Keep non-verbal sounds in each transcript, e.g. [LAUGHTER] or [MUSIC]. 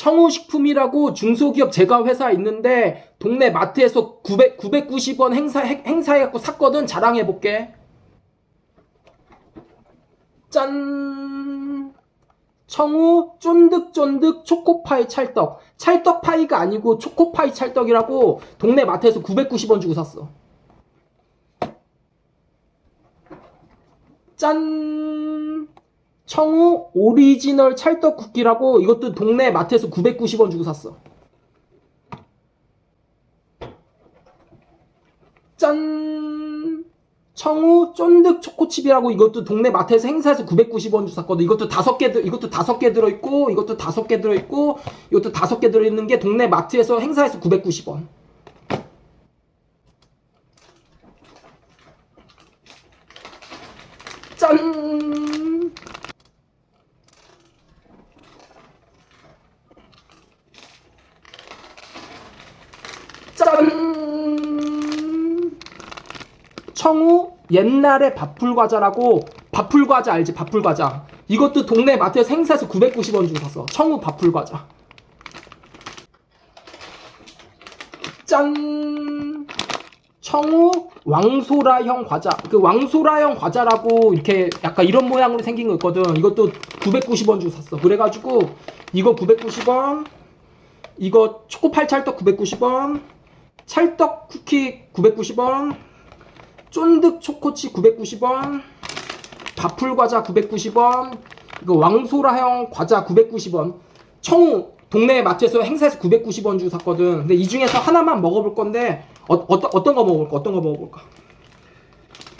청우식품이라고 중소기업 제과회사 있는데 동네 마트에서 900, 990원 행사, 행- 행사해갖고 샀거든. 자랑해볼게. 짠. 청우 쫀득쫀득 초코파이 찰떡. 찰떡파이가 아니고 초코파이 찰떡이라고 동네 마트에서 990원 주고 샀어. 짠 청우 오리지널 찰떡 쿠키라고 이것도 동네 마트에서 990원 주고 샀어. 짠! 청우 쫀득 초코칩이라고 이것도 동네 마트에서 행사해서 990원 주고 샀거든. 이것도 다섯 개, 들- 이것도 다섯 개 들어 있고, 이것도 다섯 개 들어 있고, 이것도 다섯 개 들어 있는 게 동네 마트에서 행사해서 990원. 짠! 짠! 청우 옛날에 밥풀과자라고 밥풀과자 알지? 밥풀과자. 이것도 동네 마트에서 행사해서 990원 주고 샀어. 청우 밥풀과자. 짠! 청우 왕소라형 과자. 그 왕소라형 과자라고 이렇게 약간 이런 모양으로 생긴 거 있거든. 이것도 990원 주고 샀어. 그래가지고 이거 990원, 이거 초코팔 찰떡 990원, 찰떡 쿠키 990원, 쫀득 초코치 990원, 밥풀 과자 990원, 이거 왕소라형 과자 990원. 청우 동네 마트에서 행사에서 990원 주고 샀거든. 근데 이 중에서 하나만 먹어볼 건데 어, 어떤 어떤 거 먹어볼까? 어떤 거 먹어볼까?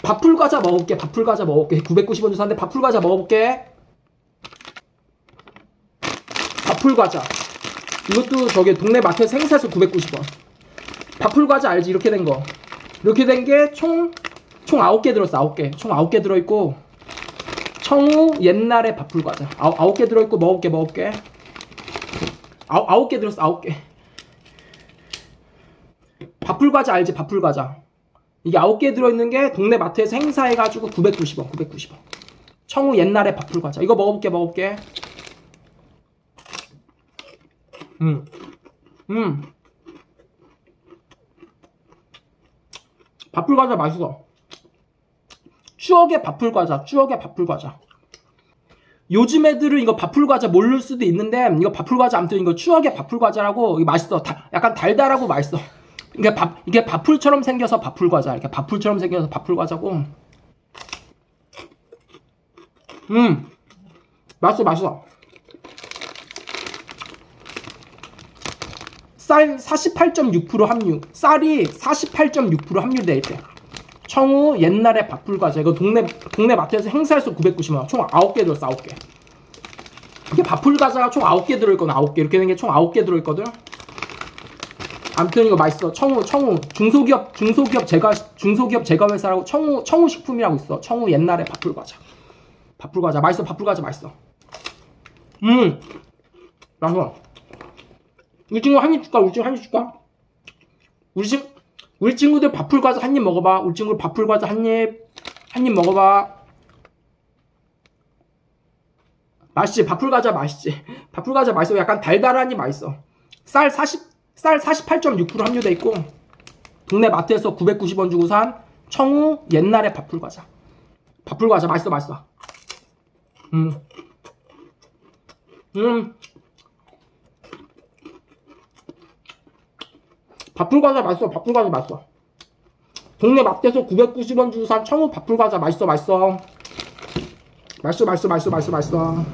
밥풀 과자 먹어볼게. 밥풀 과자 먹어볼게. 990원 주고 샀는데 밥풀 과자 먹어볼게. 밥풀 과자. 이것도 저기 동네 마트에서 행사에서 990원. 밥풀 과자 알지? 이렇게 된 거. 이렇게 된 게 총, 총 9개 들었어, 9개. 총 9개 들어있고, 청우 옛날에 밥풀 과자. 아홉, 아홉 개 들어있고, 먹을게, 먹을게. 아홉, 아홉 개 들었어, 아홉 개. 밥풀 과자 알지? 밥풀 과자. 이게 아홉 개 들어있는 게 동네 마트에서 행사해가지고 990원, 990원. 청우 옛날에 밥풀 과자. 이거 먹어볼게, 먹어볼게. 음. 음. 밥풀 과자 맛있어. 추억의 밥풀 과자, 추억의 밥풀 과자. 요즘 애들은 이거 밥풀 과자 모를 수도 있는데 이거 밥풀 과자 아무튼 이거 추억의 밥풀 과자라고 맛있어. 다- 약간 달달하고 맛있어. 이게 밥 이게 밥풀처럼 생겨서 밥풀 과자. 이렇게 밥풀처럼 생겨서 밥풀 과자고. 음. 맛있어, 맛있어. 쌀 48.6% 함유. 쌀이 48.6% 함유돼 있대. 청우 옛날에 밥풀 과자. 이거 동네 동네 마트에서 행사해서 990원. 원. 총 9개 들었어. 9개. 이게 밥풀 과자가 총 9개 들어 있거든. 9개. 이렇게 된 게 총 9개 들어 있거든. 아무튼 이거 맛있어. 청우 청우 중소기업 중소기업 제과 중소기업 제과 회사라고 청우 청우 식품이라고 있어. 청우 옛날에 밥풀 과자. 밥풀 과자 맛있어. 밥풀 과자 맛있어. 음. 맛있어. 우리 친구 한입 줄까? 우리 친구 한입 줄까? 우리 친 우리 친구들 밥풀 과자 한 입 먹어봐. 우리 친구 밥풀 과자 한 입, 한 입 먹어봐. 맛있지? 밥풀 과자 맛있지? [LAUGHS] 밥풀 과자 맛있어. 약간 달달하니 맛있어. 쌀 40, 쌀 48.6% 함유돼 있고, 동네 마트에서 990원 주고 산 청우 옛날에 밥풀 과자. 밥풀 과자 맛있어, 맛있어. 음. 음. 밥풀 과자 맛있어. 밥풀 과자 맛있어. 동네 마트에서 990원 주고 산 청우 밥풀 과자 맛있어. 맛있어. 맛있어. 맛있어. 맛있어. 맛있어. 맛있어.